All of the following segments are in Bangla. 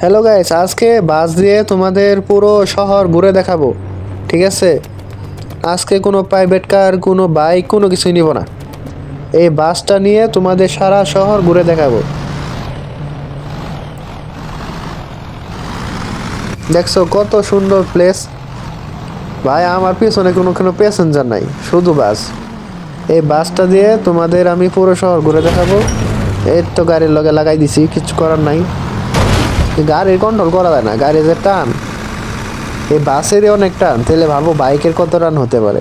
হ্যালো গাইস আজকে বাস দিয়ে তোমাদের পুরো শহর ঘুরে দেখাবো, ঠিক আছে? আজকে কোনো প্রাইভেট কার কোনো বাইক কোনো কিছুই নিব না। এই বাসটা নিয়ে তোমাদের সারা শহর ঘুরে দেখাবো। দেখছ কত সুন্দর প্লেস ভাই, আমার পিছনে কোনো কোনো প্যাসেঞ্জার নাই, শুধু বাস। এই বাসটা দিয়ে তোমাদের আমি পুরো শহর ঘুরে দেখাবো। এই তো গাড়ির লগে লাগাই দিছি, কিছু করার নাই। গাড়ির কন্ট্রোল করা যায় না গাড়ি যে টান। এই বাসেরই অনেক টান তাহলে ভাবো বাইকের কত টান হতে পারে।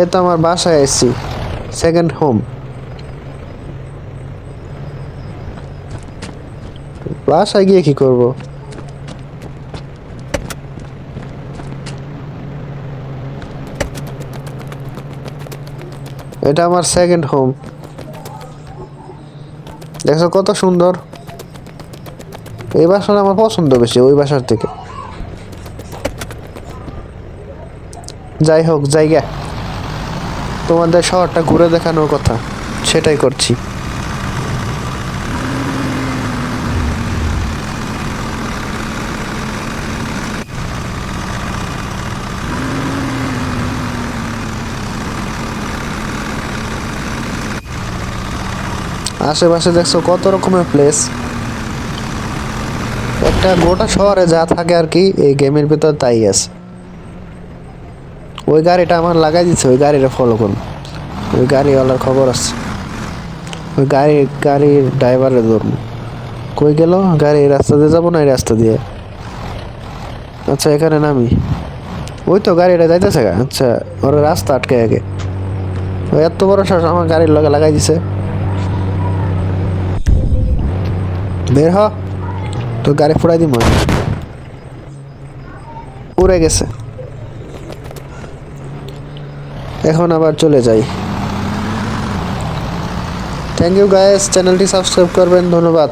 এই তো আমার বাসায় এসছি সেকেন্ড হোম বাসায় গিয়ে কি করব? এটা আমার সেকেন্ড হোম দেখছ কত সুন্দর? এই বাসাটা আমার পছন্দ বেশি, ওই বাসার থেকে। যাই হোক, জায়গা। তোমাদের শহরটা ঘুরে দেখানোর কথা, সেটাই করছি। আশেপাশে দেখছ কত রকমের প্লেস একটা গোটা শহরে যা থাকে আর কি, এই গেমের ভিতর তাই আছে। ওই গাড়িটা আমার লাগাই দিচ্ছে, ওই গাড়িটা ফলো করুন। ওই গাড়িওয়ালার খবর আছে। ওই গাড়ি, গাড়ির ড্রাইভারের ধরুন। কই গেল? গাড়ি রাস্তা দিয়ে যাব না এই রাস্তা দিয়ে? আচ্ছা এখানে নামি। ওই তো গাড়িটা যাইতেছে আচ্ছা ওর রাস্তা আটকে আগে। এত বড় আমার গাড়ির লগে লাগাই দিছে। বের হ। তোর গাড়ি ফুড়াই আমি। উড়ে গেছে। এখন আবার চলে যাই। থ্যাংক ইউ গাইস চ্যানেলটি সাবস্ক্রাইব করবেন, ধন্যবাদ।